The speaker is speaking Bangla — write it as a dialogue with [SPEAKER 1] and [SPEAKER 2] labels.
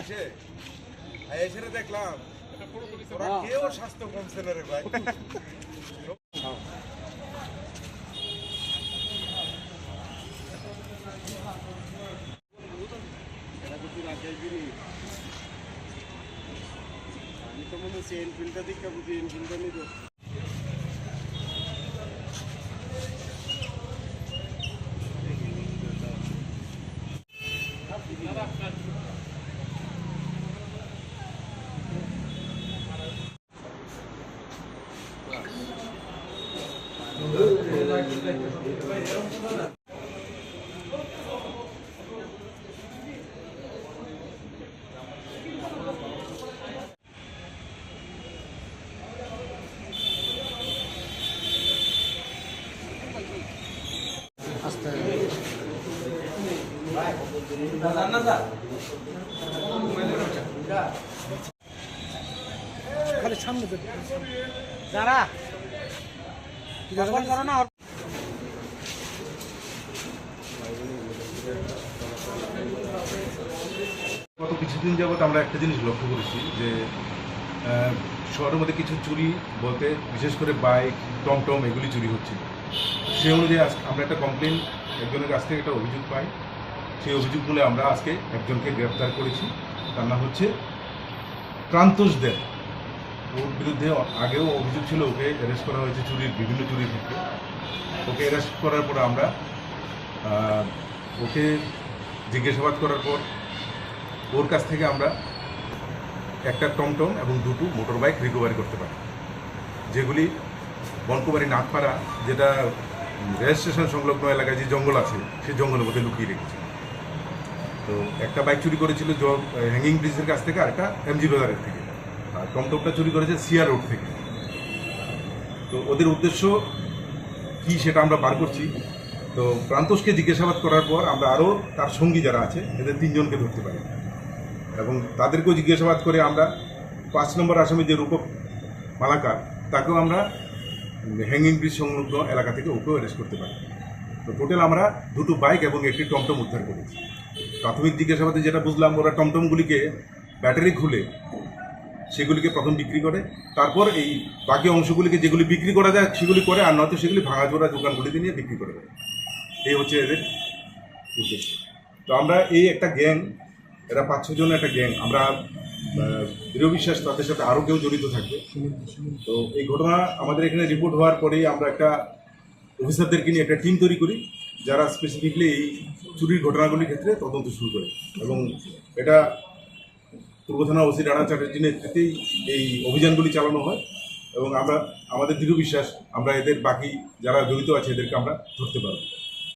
[SPEAKER 1] এসে দেখলাম। ওরা কেউ স্বাস্থ্য কমছে না রে ভাই।
[SPEAKER 2] আমি তো মনে হচ্ছে এনফিল্ডটা দিকে বুঝি এনফিল্ডটা নিব।
[SPEAKER 3] খালি সামনে দাঁড়া করো না
[SPEAKER 4] গত কিছুদিন যাবৎ আমরা একটা জিনিস লক্ষ্য করেছি যে শহরের মধ্যে কিছু চুরি বলতে বিশেষ করে বাইক, টমটম এগুলি চুরি হচ্ছে। সে অনুযায়ী আমরা একটা কমপ্লেন একজনের কাছ থেকে একটা অভিযোগ পাই। সেই অভিযোগ বলে আমরা আজকে একজনকে গ্রেপ্তার করেছি। তার নাম হচ্ছে প্রান্তোষ দেব। ওর বিরুদ্ধে আগেও অভিযোগ ছিল ওকে অ্যারেস্ট করা হয়েছে চুরির, বিভিন্ন চুরির ক্ষেত্রে। ওকে অ্যারেস্ট করার পর আমরা ওকে জিজ্ঞাসাবাদ করার পর ওর কাছ থেকে আমরা একটা টমটম এবং দুটো মোটর বাইক রিকভারি করতে পারি। যেগুলি বনকুমারী নাথপাড়া যেটা রেল স্টেশন সংলগ্ন এলাকায় যে জঙ্গল আছে সেই জঙ্গলের মধ্যে লুকিয়ে রেখেছে। তো একটা বাইক চুরি করেছিল হ্যাঙ্গিং ব্রিজের কাছ থেকে আর একটা এমজি বাজারের থেকে। টমটমটা চুরি করেছে সিআর রোড থেকে। তো ওদের উদ্দেশ্য কি সেটা আমরা বার করছি। তো প্রান্তোষকে জিজ্ঞাসাবাদ করার পর আমরা আরও তার সঙ্গী যারা আছে, এদের তিনজনকে ধরতে পারি। এবং তাদেরকেও জিজ্ঞাসাবাদ করে আমরা পাঁচ নম্বর আসামি যে রূপক মালাকার, তাকেও আমরা হ্যাঙ্গিং ব্রিজ সংলগ্ন এলাকা থেকে ওকেও অ্যারেস্ট করতে পারি। তো টোটাল আমরা দুটো বাইক এবং একটি টমটম উদ্ধার করেছি। প্রাথমিক জিজ্ঞাসাবাদে যেটা বুঝলাম, ওরা টমটমগুলিকে ব্যাটারি খুলে সেগুলিকে প্রথম বিক্রি করে, তারপর এই বাকি অংশগুলিকে যেগুলি বিক্রি করা যায় সেগুলি করে, আর নয়তো সেগুলি ভাঙাচোরা দোকানগুলিতে নিয়ে বিক্রি করে দেয়। এই হচ্ছে এদের উদ্দেশ্য। তো আমরা এই একটা গ্যাং, এরা পাঁচ ছজন একটা গ্যাং, আমরা দৃঢ় বিশ্বাস তাদের সাথে আরও কেউ জড়িত থাকবে। তো এই ঘটনা আমাদের এখানে রিপোর্ট হওয়ার পরেই আমরা একটা অফিসারদেরকে নিয়ে একটা টিম তৈরি করি, যারা স্পেসিফিকলি এই চুরির ঘটনাগুলির ক্ষেত্রে তদন্ত শুরু করে। এবং এটা পূর্ব থানা ওসি রানা চ্যাটার্জির নেতৃত্বেই এই অভিযানগুলি চালানো হয় এবং আমরা, আমাদের দৃঢ় বিশ্বাস, আমরা এদের বাকি যারা জড়িত আছে এদেরকে আমরা ধরতে পারব।